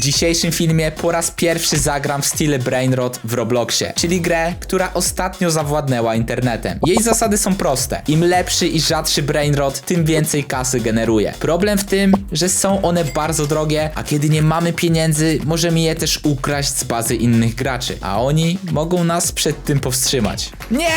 W dzisiejszym filmie po raz pierwszy zagram w stylu Brainrot w Robloxie, czyli grę, która ostatnio zawładnęła internetem. Jej zasady są proste. Im lepszy i rzadszy Brainrot, tym więcej kasy generuje. Problem w tym, że są one bardzo drogie, a kiedy nie mamy pieniędzy, możemy je też ukraść z bazy innych graczy, a oni mogą nas przed tym powstrzymać. Nie!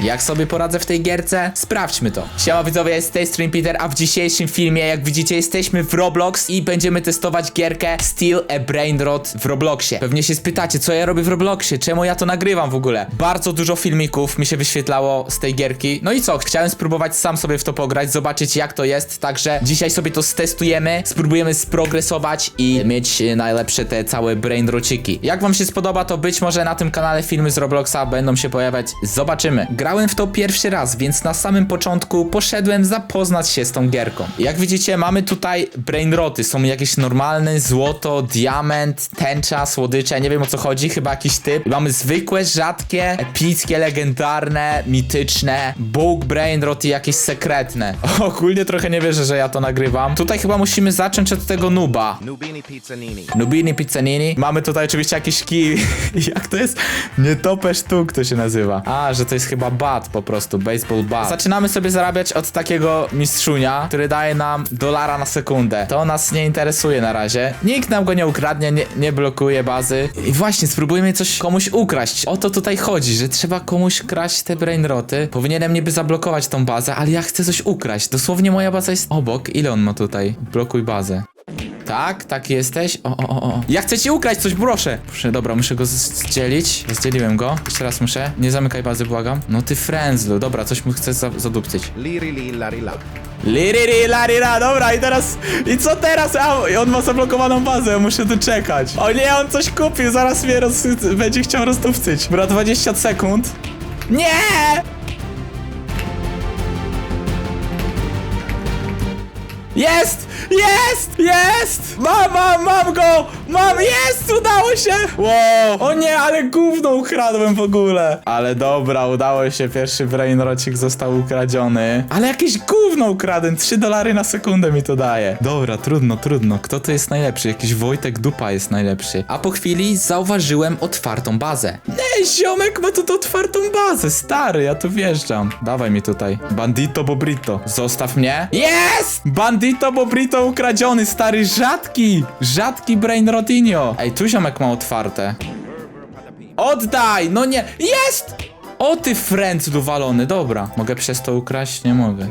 Jak sobie poradzę w tej gierce? Sprawdźmy to. Siema widzowie, z tej Stream Peter, a w dzisiejszym filmie, jak widzicie, jesteśmy w Roblox i będziemy testować gierkę Steal a Brain Rot w Robloxie. Pewnie się spytacie, co ja robię w Robloxie, czemu ja to nagrywam w ogóle. Bardzo dużo filmików mi się wyświetlało z tej gierki. No i co, chciałem spróbować sam sobie w to pograć, zobaczyć jak to jest, także dzisiaj sobie to stestujemy, spróbujemy sprogresować i mieć najlepsze te całe Brain Rociki. Jak wam się spodoba, to być może na tym kanale filmy z Robloxa będą się pojawiać, zobaczymy. Grałem w to pierwszy raz, więc na samym początku poszedłem zapoznać się z tą gierką. Jak widzicie, mamy tutaj brainroty, są jakieś normalne, złoto, diament, tęcza, słodycze, nie wiem o co chodzi, chyba jakiś typ. Mamy zwykłe, rzadkie, epickie, legendarne, mityczne, Bóg, brainrot i jakieś sekretne. Ogólnie trochę nie wierzę, że ja to nagrywam. Tutaj chyba musimy zacząć od tego nuba. Nubini Pizzanini. Nubini Pizzanini. Mamy tutaj oczywiście jakiś kij. Jak to jest? Nietope sztuk to się nazywa. A, że to jest chyba bat po prostu, baseball bat. Zaczynamy sobie zarabiać od takiego mistrzunia, który daje nam dolara na sekundę. To nas nie interesuje na razie. Nikt nam go nie ukradnie, nie, nie blokuje bazy. I właśnie, spróbujmy coś komuś ukraść. O to tutaj chodzi, że trzeba komuś kraść te brainroty. Powinienem niby zablokować tą bazę, ale ja chcę coś ukraść. Dosłownie moja baza jest obok. Ile on ma tutaj? Blokuj bazę. Tak, tak jesteś. O, o, o, o. Ja chcę ci ukraść coś, proszę. Proszę, dobra, muszę go zdzielić. Zdzieliłem go. Jeszcze raz muszę. Nie zamykaj bazy, błagam. No ty frędzlu. Dobra, coś mu chcę za zadupcyć. Liri li lari la. Liriri, larira, dobra i teraz... I co teraz? A, on ma zablokowaną bazę, muszę tu czekać. O nie, on coś kupił, zaraz mnie roz... będzie chciał rozdupcyć. Dobra, 20 sekund. Nie! Jest! Jest! Jest! Mam, mam, mam go! Mam, jest! Udało się! Wow! O nie, ale gówno ukradłem w ogóle. Ale dobra, udało się. Pierwszy brainrocik został ukradziony. Ale jakieś gówno ukradłem. 3 dolary na sekundę mi to daje. Dobra, trudno, trudno. Kto to jest najlepszy? Jakiś Wojtek Dupa jest najlepszy. A po chwili zauważyłem otwartą bazę. Nie, ziomek ma tu otwartą bazę. Stary, ja tu wjeżdżam. Dawaj mi tutaj. Bandito Bobrito. Zostaw mnie. Jest! Bandito Bobrito ukradziony, stary, rzadki. Rzadki Brain Rotinio. Ej, tu ziomek ma otwarte. Oddaj! No nie. Jest! O ty friend walony. Dobra. Mogę przez to ukraść? Nie mogę.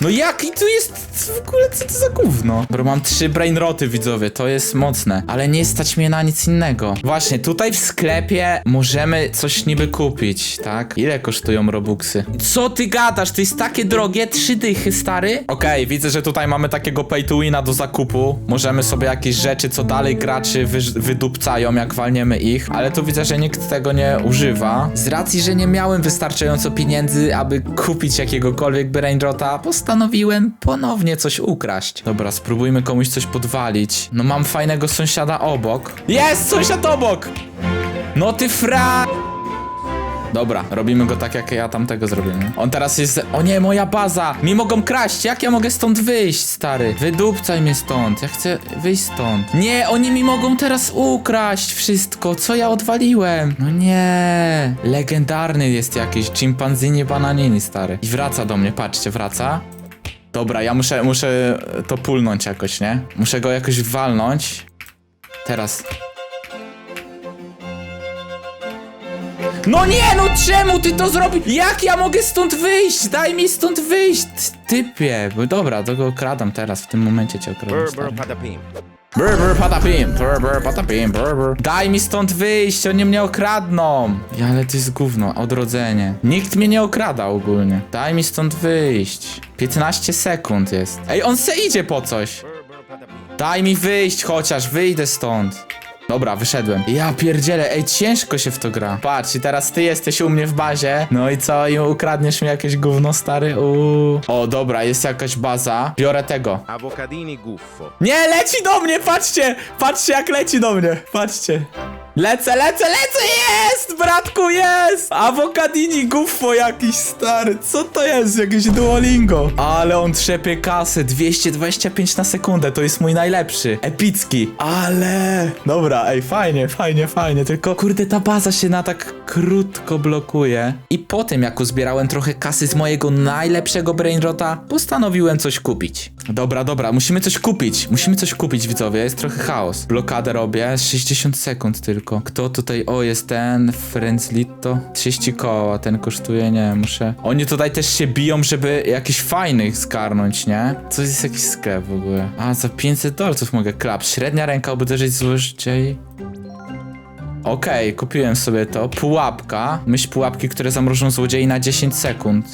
No jaki tu jest w ogóle, co to za gówno? Dobra, mam trzy brainroty, widzowie, to jest mocne, ale nie stać mnie na nic innego. Właśnie, tutaj w sklepie możemy coś niby kupić, tak? Ile kosztują robuxy? Co ty gadasz? To jest takie drogie, trzy dychy, stary? Okej, widzę, że tutaj mamy takiego pay to wina do zakupu. Możemy sobie jakieś rzeczy, co dalej graczy wy wydupcają, jak walniemy ich, ale tu widzę, że nikt tego nie używa. Z racji, że nie miałem wystarczająco pieniędzy, aby kupić jakiegokolwiek brainrota, postanowiłem ponownie coś ukraść. Dobra, spróbujmy komuś coś podwalić. No mam fajnego sąsiada obok. Jest sąsiad obok! No ty fra... Dobra, robimy go tak, jak ja tamtego zrobiłem. On teraz jest... O nie, moja baza! Mi mogą kraść! Jak ja mogę stąd wyjść, stary? Wydupcaj mnie stąd. Ja chcę wyjść stąd. Nie, oni mi mogą teraz ukraść wszystko. Co ja odwaliłem? No nie. Legendarny jest jakiś. Chimpanzini bananini, stary. I wraca do mnie, patrzcie, wraca. Dobra, ja muszę, muszę to pulnąć jakoś, nie? Muszę go jakoś walnąć. Teraz. No nie, no czemu ty to zrobisz? Jak ja mogę stąd wyjść? Daj mi stąd wyjść, typie. Dobra, to go okradam teraz, w tym momencie cię okradam. Stary. Brr, brr, patapim, brr, brr, patapim, brr, brr. Daj mi stąd wyjść, oni mnie okradną. Ja, ale to jest gówno, odrodzenie. Nikt mnie nie okrada ogólnie. Daj mi stąd wyjść. 15 sekund jest. Ej, on se idzie po coś. Daj mi wyjść chociaż, wyjdę stąd. Dobra, wyszedłem. Ja pierdzielę, ej, ciężko się w to gra. Patrz, i teraz ty jesteś u mnie w bazie. No i co, i ukradniesz mi jakieś gówno, stary? Uuu. O, dobra, jest jakaś baza. Biorę tego. Avocadini guffo. Nie, leci do mnie, patrzcie! Patrzcie, jak leci do mnie. Patrzcie. Lecę, lecę, lecę, jest! Bratku, jest! Awokadini gufo jakiś stary, co to jest? Jakieś Duolingo. Ale on trzepie kasę, 225 na sekundę, to jest mój najlepszy. Epicki. Ale... Dobra, ej, fajnie, fajnie, fajnie, tylko kurde, ta baza się na tak krótko blokuje. I po tym, jak uzbierałem trochę kasy z mojego najlepszego brainrota, postanowiłem coś kupić. Dobra, dobra, musimy coś kupić. Musimy coś kupić, widzowie. Jest trochę chaos. Blokadę robię, 60 sekund tylko. Kto tutaj? O, jest ten Frenzlito. 30 koła, ten kosztuje, nie muszę. Oni tutaj też się biją, żeby jakiś fajnych zgarnąć, nie? Co jest jakiś sklep w ogóle? A, za 500 dolców mogę klap. Średnia ręka uderzyć złożycieli. Okej, kupiłem sobie to. Pułapka. Myśl pułapki, które zamrożą złodziei na 10 sekund.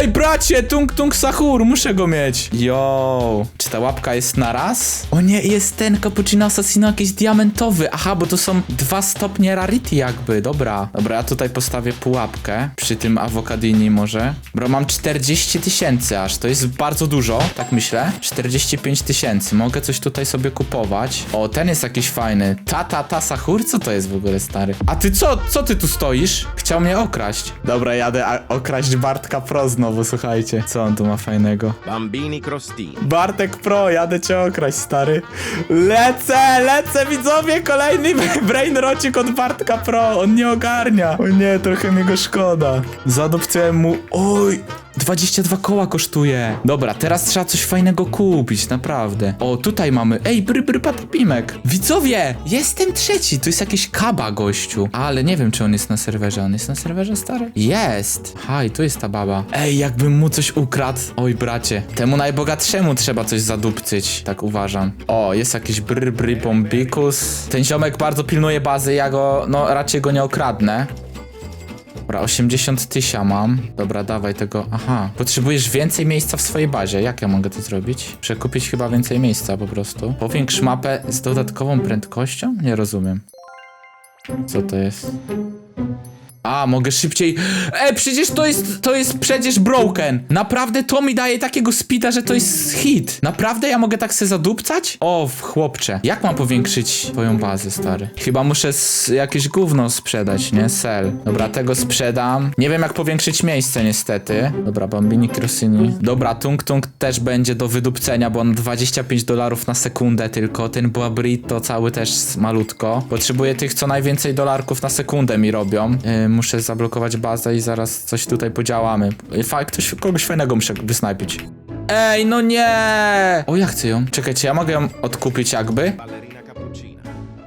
Ej, bracie, tung tung sahur, muszę go mieć. Yo. Czy ta łapka jest na raz? O nie, jest ten cappuccino assassino jakiś diamentowy. Aha, bo to są dwa stopnie rarity jakby. Dobra. Dobra, ja tutaj postawię pułapkę. Przy tym awokadini może. Bro, mam 40 tysięcy aż. To jest bardzo dużo, tak myślę. 45 tysięcy. Mogę coś tutaj sobie kupować. O, ten jest jakiś fajny. Ta, ta, ta sahur? Co to jest w ogóle, stary? A ty co? Co ty tu stoisz? Chciał mnie okraść. Dobra, jadę a- okraść Bartka Pro znowu, słuchajcie. Co on tu ma fajnego? Bambini crostini. Bartek Pro, jadę cię okraść, stary. Lecę, lecę, widzowie, kolejny brainrocik od Bartka Pro. On nie ogarnia. O nie, trochę mi go szkoda. Zadupcyłem mu... Oj, 22 koła kosztuje. Dobra, teraz trzeba coś fajnego kupić, naprawdę. O, tutaj mamy... Ej, bry, bry, patapimek. Widzowie, jestem trzeci. Tu jest jakiś kaba, gościu. Ale nie wiem, czy on jest na serwerze. On jest na serwerze, stary? Jest. Haj, tu jest ta baba. Ej, jakbym mu coś ukradł. Oj, bracie. Temu najbogatszemu trzeba coś zadupcyć. Tak uważam. O, jest jakiś bry, bry, bombikus. Ten ziomek bardzo pilnuje bazy. Ja go, no, raczej go nie okradnę. Dobra, 80 tysia mam. Dobra, dawaj tego. Aha, potrzebujesz więcej miejsca w swojej bazie. Jak ja mogę to zrobić? Przekupić chyba więcej miejsca po prostu. Powiększ mapę z dodatkową prędkością? Nie rozumiem. Co to jest? A, mogę szybciej. E, przecież to jest. To jest przecież broken. Naprawdę to mi daje takiego speeda, że to jest hit. Naprawdę ja mogę tak se zadupcać? O, chłopcze. Jak mam powiększyć twoją bazę, stary? Chyba muszę jakieś gówno sprzedać, nie? Sell. Dobra, tego sprzedam. Nie wiem, jak powiększyć miejsce, niestety. Dobra, Bambini Crosini. Dobra, Tung Tung też będzie do wydupcenia, bo on 25 dolarów na sekundę tylko. Ten Burrito cały też malutko. Potrzebuję tych, co najwięcej dolarków na sekundę mi robią. Yy, muszę zablokować bazę i zaraz coś tutaj podziałamy. Fa- ktoś, kogoś fajnego muszę wysnajpić. Ej, no nie! O, ja chcę ją. Czekajcie, ja mogę ją odkupić jakby?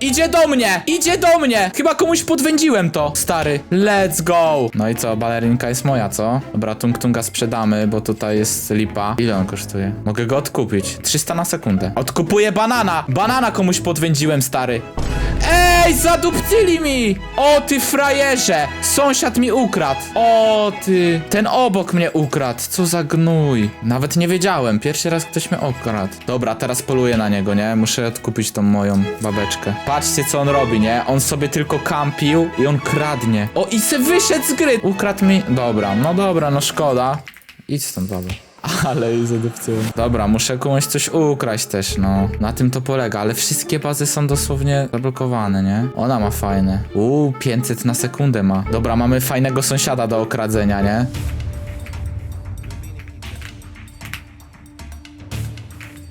Idzie do mnie! Idzie do mnie! Chyba komuś podwędziłem to, stary. Let's go! No i co, balerinka jest moja, co? Dobra, Tung Tunga sprzedamy, bo tutaj jest lipa. Ile on kosztuje? Mogę go odkupić. 300 na sekundę. Odkupuję banana! Banana komuś podwędziłem, stary. Ej, zadupcyli mi! O, ty frajerze! Sąsiad mi ukradł. O, ty. Ten obok mnie ukradł. Co za gnój. Nawet nie wiedziałem. Pierwszy raz ktoś mnie okradł. Dobra, teraz poluję na niego, nie? Muszę odkupić tą moją babeczkę. Patrzcie, co on robi, nie? On sobie tylko kampił i on kradnie. O, i se wyszedł z gry. Ukradł mi... Dobra, no dobra, no szkoda. Idź stąd, baba. Ale jej zadupcyłem. Dobra, muszę komuś coś ukraść też, no. Na tym to polega, ale wszystkie bazy są dosłownie zablokowane, nie? Ona ma fajne. Uuu, 500 na sekundę ma. Dobra, mamy fajnego sąsiada do okradzenia, nie?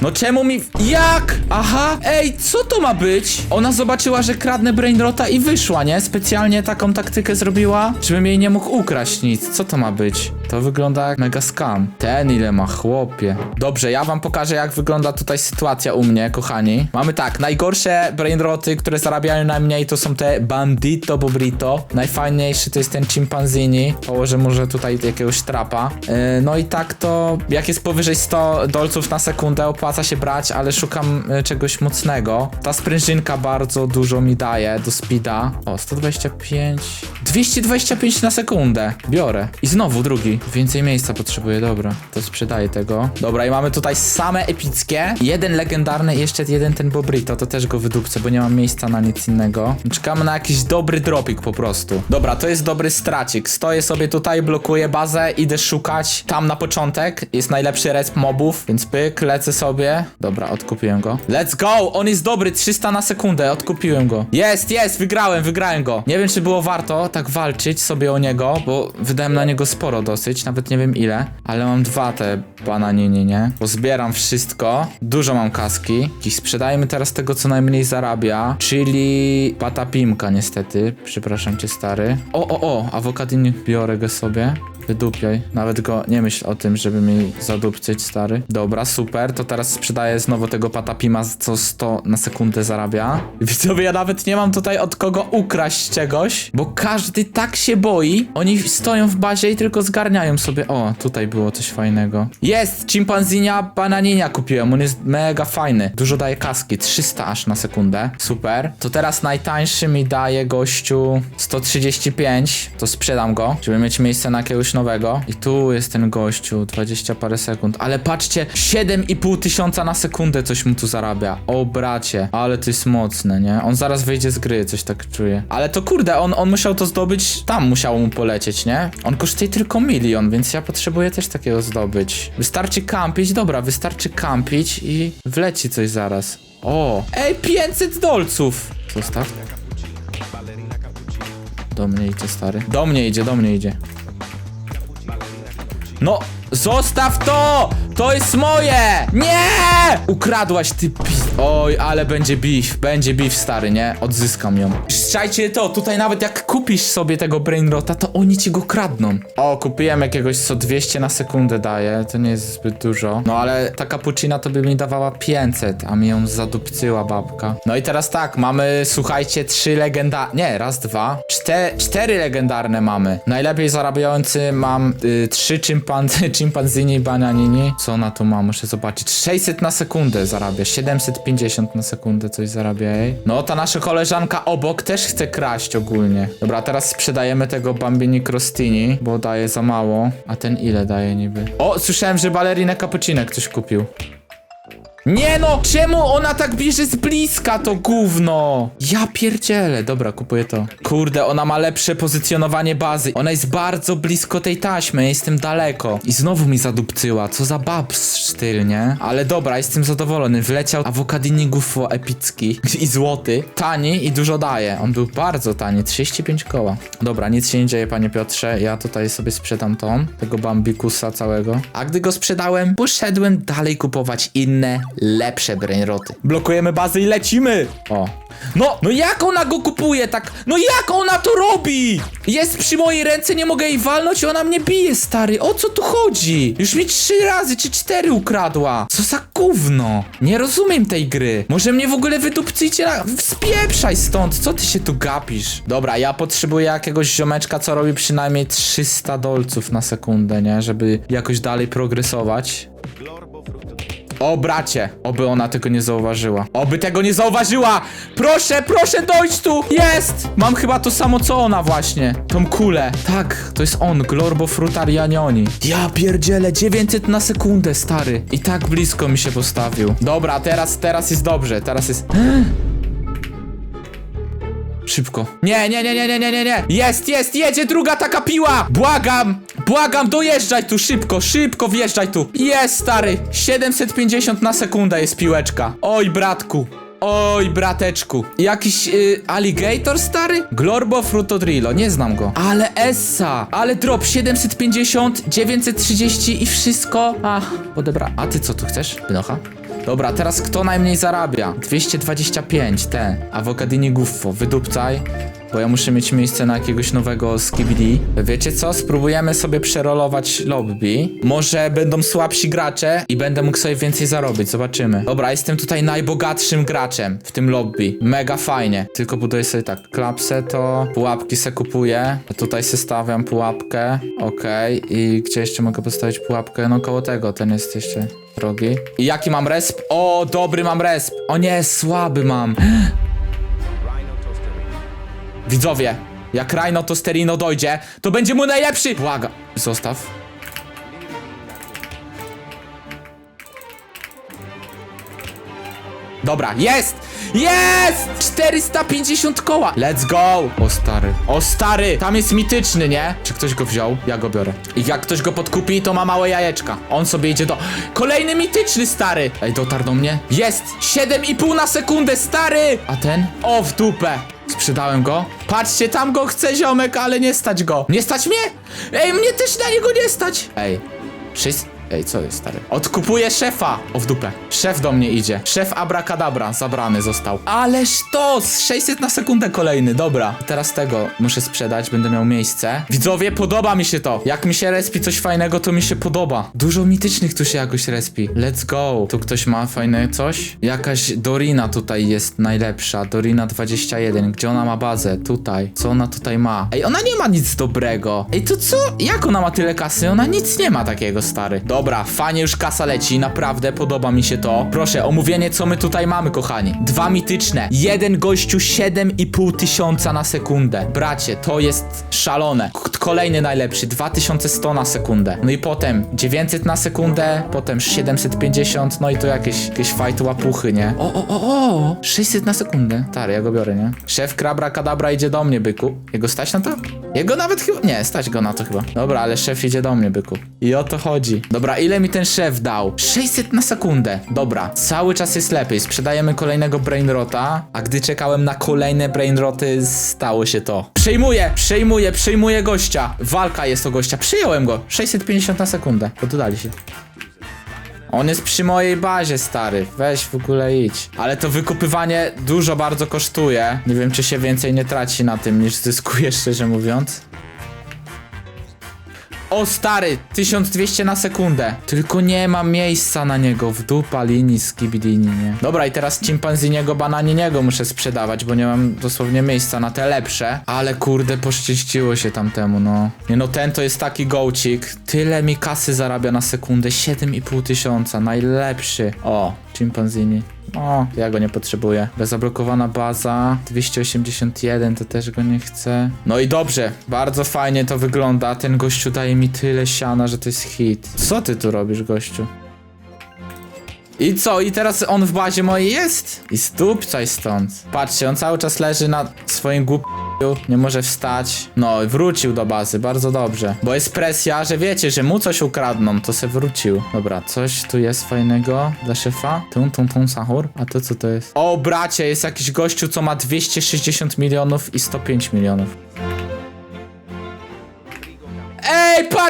No czemu mi... Jak? Aha, ej, co to ma być? Ona zobaczyła, że kradnę Brainrota i wyszła, nie? Specjalnie taką taktykę zrobiła, żebym jej nie mógł ukraść nic. Co to ma być? To wygląda jak mega scam. Ten ile ma, chłopie. Dobrze, ja wam pokażę, jak wygląda tutaj sytuacja u mnie, kochani. Mamy tak, najgorsze Brainroty, które zarabiają najmniej, to są te Bandito Bobrito. Najfajniejszy to jest ten Chimpanzini. Położę może tutaj jakiegoś trapa. Yy, no i tak to, jak jest powyżej 100 dolców na sekundę, opłaca się brać, ale szukam y, czegoś mocnego. Ta sprężynka bardzo dużo mi daje do speeda. O, 125. 225 na sekundę. Biorę. I znowu drugi. Więcej miejsca potrzebuję, dobra. To sprzedaję tego. Dobra, i mamy tutaj same epickie. Jeden legendarny i jeszcze jeden ten Bobrito. To też go wydupcę, bo nie mam miejsca na nic innego. Czekamy na jakiś dobry dropik po prostu. Dobra, to jest dobry stracik. Stoję sobie tutaj, blokuję bazę, idę szukać. Tam na początek jest najlepszy resp mobów, więc pyk, lecę sobie. Dobra, odkupiłem go. Let's go! On jest dobry, 300 na sekundę, odkupiłem go. Jest, jest, wygrałem, wygrałem go. Nie wiem, czy było warto tak walczyć sobie o niego, bo wydałem na niego sporo dosyć, nawet nie wiem ile. Ale mam dwa te bananiny, nie? Bo zbieram wszystko. Dużo mam kaski. I sprzedajmy teraz tego, co najmniej zarabia, czyli patapimka niestety. Przepraszam cię, stary. O, o, o, awokadin biorę go sobie. Wydupiaj. Nawet go nie myśl o tym, żeby mi zadupcyć, stary. Dobra, super. To teraz sprzedaję znowu tego patapima, co 100 na sekundę zarabia. Widzowie, ja nawet nie mam tutaj od kogo ukraść czegoś, bo każdy tak się boi. Oni stoją w bazie i tylko zgarniają sobie. O, tutaj było coś fajnego. Jest! Chimpanzinia bananinia kupiłem. On jest mega fajny. Dużo daje kaski. 300 aż na sekundę. Super. To teraz najtańszy mi daje gościu 135. To sprzedam go, żeby mieć miejsce na jakiegoś nowego. I tu jest ten gościu, 20 parę sekund. Ale patrzcie, 7,5 tysiąca na sekundę coś mu tu zarabia. O bracie, ale to jest mocne, nie? On zaraz wyjdzie z gry, coś tak czuję. Ale to kurde, on, on musiał to zdobyć, tam musiało mu polecieć, nie? On kosztuje tylko milion, więc ja potrzebuję też takiego zdobyć. Wystarczy kampić, dobra, wystarczy kampić i wleci coś zaraz. O, ej, 500 dolców! Zostaw. Do mnie idzie, stary. Do mnie idzie, do mnie idzie. No, zostaw to! To jest moje! Nie! Ukradłaś ty pis... Oj, ale będzie beef, będzie beef stary, nie? Odzyskam ją. Szczajcie to, tutaj nawet jak kupisz sobie tego brainrota, to oni ci go kradną. O, kupiłem jakiegoś, co 200 na sekundę daje, to nie jest zbyt dużo. No ale ta cappuccina to by mi dawała 500, a mi ją zadupcyła babka. No i teraz tak, mamy, słuchajcie, trzy legenda... Nie, raz, dwa, czte... cztery legendarne mamy. Najlepiej zarabiający mam y, trzy chimpanzy, chimpanzini bananini. Co ona tu ma? Muszę zobaczyć. 600 na sekundę zarabia, 750 na sekundę coś zarabia. No, ta nasza koleżanka obok też chce kraść ogólnie. Dobra, teraz sprzedajemy tego Bambini Crostini, bo daje za mało. A ten ile daje niby? O, słyszałem, że balerinę cappuccino ktoś kupił. Nie no, czemu ona tak bierze z bliska to gówno? Ja pierdzielę, dobra, kupuję to. Kurde, ona ma lepsze pozycjonowanie bazy. Ona jest bardzo blisko tej taśmy, ja jestem daleko. I znowu mi zadupcyła, co za babs styl, nie? Ale dobra, jestem zadowolony. Wleciał awokadini gufo epicki i złoty. Tani i dużo daje. On był bardzo tani, 35 koła. Dobra, nic się nie dzieje, panie Piotrze. Ja tutaj sobie sprzedam tą, tego bambikusa całego. A gdy go sprzedałem, poszedłem dalej kupować inne, lepsze brainroty. Blokujemy bazę i lecimy! O. No, no jak ona go kupuje tak? No jak ona to robi? Jest przy mojej ręce, nie mogę jej walnąć i ona mnie bije, stary. O co tu chodzi? Już mi trzy razy czy cztery ukradła. Co za gówno? Nie rozumiem tej gry. Może mnie w ogóle wydupcyjcie na... Spieprzaj stąd, co ty się tu gapisz? Dobra, ja potrzebuję jakiegoś ziomeczka, co robi przynajmniej 300 dolców na sekundę, nie? Żeby jakoś dalej progresować. Glorbo frutto. O bracie, oby ona tego nie zauważyła. Oby tego nie zauważyła! Proszę, proszę dojść tu! Jest! Mam chyba to samo co ona właśnie. Tą kulę. Tak, to jest on, Glorbo Frutarianioni. Ja pierdzielę, 900 na sekundę, stary. I tak blisko mi się postawił. Dobra, teraz, teraz jest dobrze, teraz jest... Szybko. Nie, nie, nie, nie, nie, nie, nie, nie. Jest, jest, jedzie druga taka piła. Błagam, błagam, dojeżdżaj tu szybko, szybko wjeżdżaj tu. Jest, stary. 750 na sekundę jest piłeczka. Oj, bratku. Oj, brateczku. Jakiś y, alligator stary? Glorbo Frutodrillo, nie znam go. Ale Essa, ale drop 750, 930 i wszystko. Ach, odebra. A ty co tu chcesz? Pynocha? Dobra, teraz kto najmniej zarabia? 225, te. Awokadini Guffo, wydupcaj. Bo ja muszę mieć miejsce na jakiegoś nowego skibidi. Wiecie co? Spróbujemy sobie przerolować lobby. Może będą słabsi gracze i będę mógł sobie więcej zarobić. Zobaczymy. Dobra, jestem tutaj najbogatszym graczem w tym lobby. Mega fajnie. Tylko buduję sobie tak. Klapsę to, pułapki se kupuję. Tutaj se stawiam pułapkę. Okej. I gdzie jeszcze mogę postawić pułapkę? No koło tego. Ten jest jeszcze drogi. I jaki mam resp? O, dobry mam resp. O nie, słaby mam. Widzowie, jak Rhino to Sterino dojdzie, to będzie mu najlepszy! Błaga. Zostaw. Dobra, jest! Jest! 450 koła! Let's go! O stary. O stary! Tam jest mityczny, nie? Czy ktoś go wziął? Ja go biorę. I jak ktoś go podkupi, to ma małe jajeczka. On sobie idzie do... Kolejny mityczny, stary! Ej, dotarł do mnie? Jest! 7,5 na sekundę, stary! A ten? O, w dupę! Sprzedałem go. Patrzcie, tam go chce ziomek, ale nie stać go. Nie stać mnie? Ej, mnie też na niego nie stać. Ej, wszyscy... Ej, co jest, stary? Odkupuję szefa! O, w dupę. Szef do mnie idzie. Szef abracadabra, zabrany został. Ależ to! 600 na sekundę kolejny, dobra. Teraz tego muszę sprzedać, będę miał miejsce. Widzowie, podoba mi się to. Jak mi się respi coś fajnego, to mi się podoba. Dużo mitycznych tu się jakoś respi. Let's go. Tu ktoś ma fajne coś? Jakaś Dorina tutaj jest najlepsza. Dorina 21. Gdzie ona ma bazę? Tutaj. Co ona tutaj ma? Ej, ona nie ma nic dobrego. Ej, to co? Jak ona ma tyle kasy? Ona nic nie ma takiego, stary. Dobra, fajnie już kasa leci, naprawdę podoba mi się to. Proszę, omówienie co my tutaj mamy, kochani. Dwa mityczne. Jeden gościu 7,5 tysiąca na sekundę. Bracie, to jest szalone. K- Kolejny najlepszy, 2100 na sekundę. No i potem 900 na sekundę, potem 750, no i to jakieś, jakieś fight łapuchy, nie? O, o, o, o! 600 na sekundę. Stary, ja go biorę, nie? Szef Krabra Kadabra idzie do mnie, byku. Jego stać na to? Jego nawet chyba... Nie, stać go na to chyba. Dobra, ale szef idzie do mnie, byku. I o to chodzi. Dobra, ile mi ten szef dał? 600 na sekundę. Dobra, cały czas jest lepiej. Sprzedajemy kolejnego brainrota, a gdy czekałem na kolejne brainroty, stało się to. Przejmuję, przejmuję, przejmuję gościa. Walka jest o gościa. Przyjąłem go. 650 na sekundę. Poddali się. On jest przy mojej bazie, stary. Weź w ogóle idź. Ale to wykupywanie dużo bardzo kosztuje. Nie wiem, czy się więcej nie traci na tym, niż zyskuje, szczerze mówiąc. O stary, 1200 na sekundę. Tylko nie ma miejsca na niego. W dupa linii skibidini, nie? Dobra, i teraz chimpanziniego bananiniego muszę sprzedawać, bo nie mam dosłownie miejsca na te lepsze. Ale kurde, poszczęściło się tamtemu, no. Nie no, ten to jest taki gołcik. Tyle mi kasy zarabia na sekundę. 7,5 tysiąca. Najlepszy. O, chimpanzini. O, ja go nie potrzebuję. Zablokowana baza. 281, to też go nie chcę. No i dobrze, bardzo fajnie to wygląda. Ten gościu daje mi tyle siana, że to jest hit. Co ty tu robisz, gościu? I co? I teraz on w bazie mojej jest? I stupcaj stąd. Patrzcie, on cały czas leży na swoim głup... Nie może wstać. No, wrócił do bazy, bardzo dobrze. Bo jest presja, że wiecie, że mu coś ukradną, to se wrócił. Dobra, coś tu jest fajnego dla szefa. Tum, tum, tum, sahur. A to co to jest? O, bracie, jest jakiś gościu, co ma 260 milionów i 105 milionów.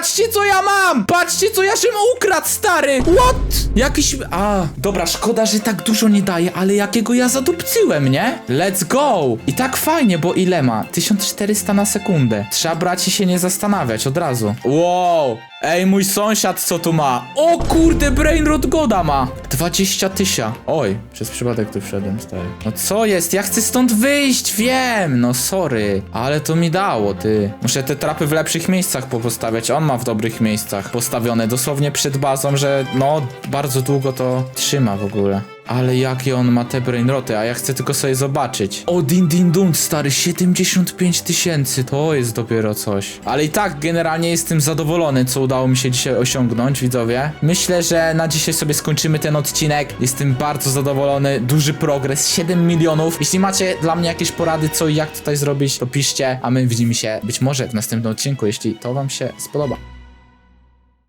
Patrzcie co ja mam! Patrzcie co ja się ukradł, stary! What? Jakiś... A, dobra, szkoda, że tak dużo nie daje, ale jakiego ja zadupcyłem, nie? Let's go! I tak fajnie, bo ile ma? 1400 na sekundę. Trzeba brać i się nie zastanawiać od razu. Wow! Ej, mój sąsiad co tu ma? O kurde, Brainrot Goda ma! 20 tysia. Oj, przez przypadek tu wszedłem, stary. No co jest? Ja chcę stąd wyjść, wiem! No sorry. Ale to mi dało, ty. Muszę te trapy w lepszych miejscach postawiać. On ma w dobrych miejscach postawione, dosłownie przed bazą, że no, bardzo długo to trzyma w ogóle. Ale jakie on ma te brainroty, a ja chcę tylko sobie zobaczyć. O, din din dun, stary, 75 tysięcy, to jest dopiero coś. Ale i tak generalnie jestem zadowolony, co udało mi się dzisiaj osiągnąć, widzowie. Myślę, że na dzisiaj sobie skończymy ten odcinek. Jestem bardzo zadowolony, duży progres, 7 milionów. Jeśli macie dla mnie jakieś porady, co i jak tutaj zrobić, to piszcie, a my widzimy się być może w następnym odcinku, jeśli to wam się spodoba.